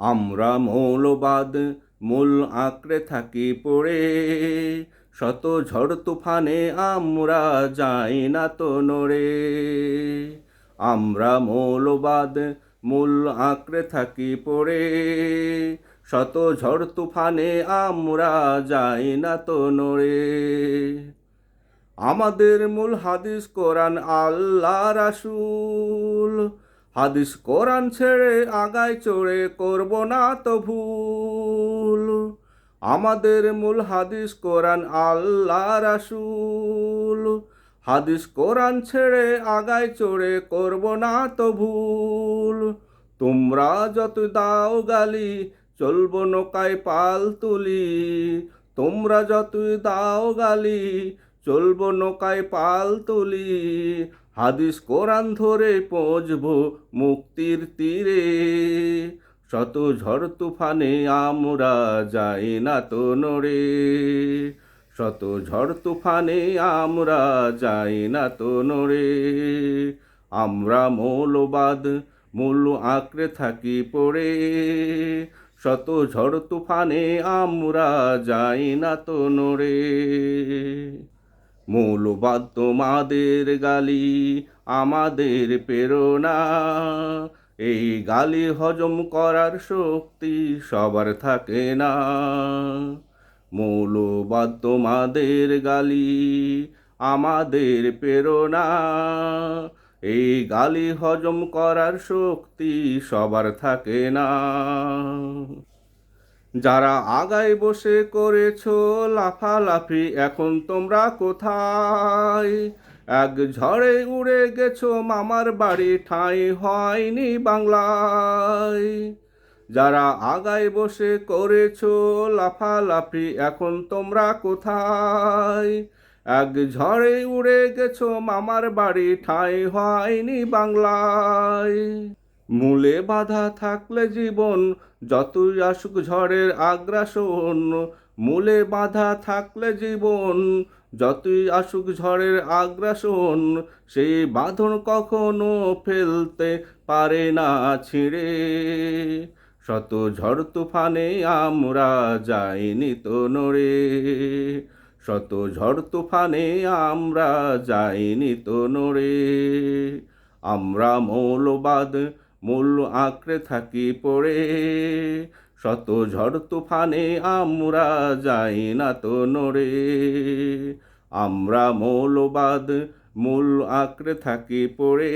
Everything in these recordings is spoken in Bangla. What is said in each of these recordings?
আমরা মৌলবাদ মূল আঁকড়ে থাকি পড়ে। শত ঝড় তুফানে আমরা যাই না তো নড়ে। আমরা মৌলবাদ মূল আঁকড়ে থাকি পড়ে। শত ঝড় তুফানে আমরা যাই না তো নড়ে। আমাদের মূল হাদিস কোরআন আল্লাহ রাসূল। হাদিস কোরআন ছেড়ে আগায় চড়ে করব না তো ভুল। আমাদের মূল হাদিস কোরআন আল্লাহ রাসূল। হাদিস কোরআন ছেড়ে আগায় চড়ে করব না তো ভুল। তোমরা যত দাও গালি, চলবো নৌকায় পাল তুলি। তোমরা যতই দাও গালি চলবো নৌকায় পাল তুলি, হাদিস কোরআন ধরে পৌঁছবো মুক্তির তীরে। শত ঝড় তুফানে আমরা যাই না তো নড়ে। শত ঝড় তুফানে আমরা যাই না তো নড়ে। আমরা মৌলবাদ, মূল আঁকড়ে থাকি পড়ে। শত ঝড় তুফানে আমরা যাই না তো নড়ে। মৌলবাদ তোমাদের গালি, আমাদের প্রেরণা। এই গালি হজম করার শক্তি সবার থাকে না। মৌলবাদ তোমাদের গালি, আমাদের প্রেরণা। এই গালি হজম করার শক্তি সবার থাকে না। যারা আগায় বসে করেছ লাফালাফি, এখন তোমরা কোথায়? এক ঝড়ে উড়ে গেছো মামার বাড়ি, ঠাঁই হয়নি বাংলায়। যারা আগায় বসে করেছ লাফালাফি, এখন তোমরা কোথায়? এক ঝড়ে উড়ে গেছো মামার বাড়ি, ঠাঁই হয়নি বাংলায়। মূলে বাধা থাকলে জীবন, যতই আসুক ঝড়ের আগ্রাসন। মূলে বাধা থাকলে জীবন, যতই আসুক ঝড়ের আগ্রাসন। সেই বাঁধন কখনো ফেলতে পারে না ছিঁড়ে। শত ঝড় তুফানে আমরা যাইনি তো নড়ে। শত ঝড় তুফানে আমরা যাইনি তো নড়ে। আমরা মৌলবাদ মূল আঁকড়ে থাকি পড়ে। শত ঝড় তুফানে আমরা যাই না তো নড়ে। আমরা মৌলবাদ মূল আঁকড়ে থাকি পড়ে।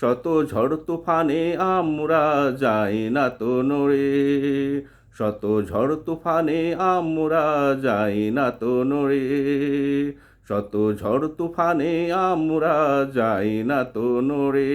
শত ঝড় তুফানে আমরা যাই না তো নড়ে। শত ঝড় তুফানে আমরা যাই না তো নড়ে। শত ঝড় তুফানে আমরা যাই না তো নড়ে।